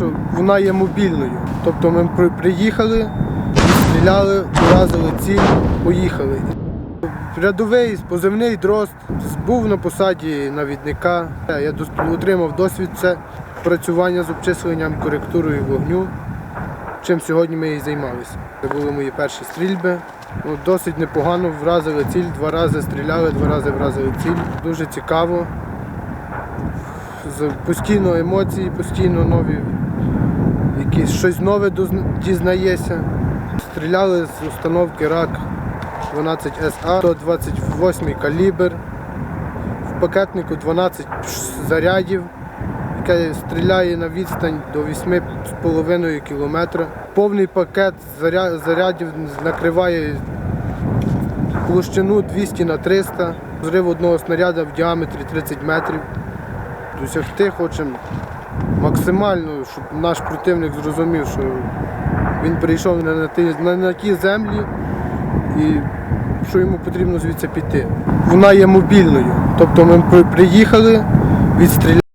що вона є мобільною. Тобто ми приїхали, стріляли, уразили ціль, поїхали. Рядовий позивний дрозд був на посаді навідника. Я отримав досвід це працювання з обчисленням, коректурою вогню. Чим сьогодні ми і займалися. Це були мої перші стрільби. Ну, досить непогано вразили ціль, два рази стріляли, два рази вразили ціль. Дуже цікаво. Постійно емоції, постійно нові, якісь щось нове дізнаєшся. Стріляли з установки РАК 12 СА, 128 калібр. В пакетнику 12 зарядів, яке стріляє на відстань до 8,5 км. Повний пакет зарядів накриває площину 200 на 300. Зрив одного снаряда в діаметрі 30 метрів. Досягти хочемо максимально, щоб наш противник зрозумів, що він прийшов на ті, на ті землі і що йому потрібно звідси піти. Вона є мобільною. Тобто ми приїхали, відстріляли.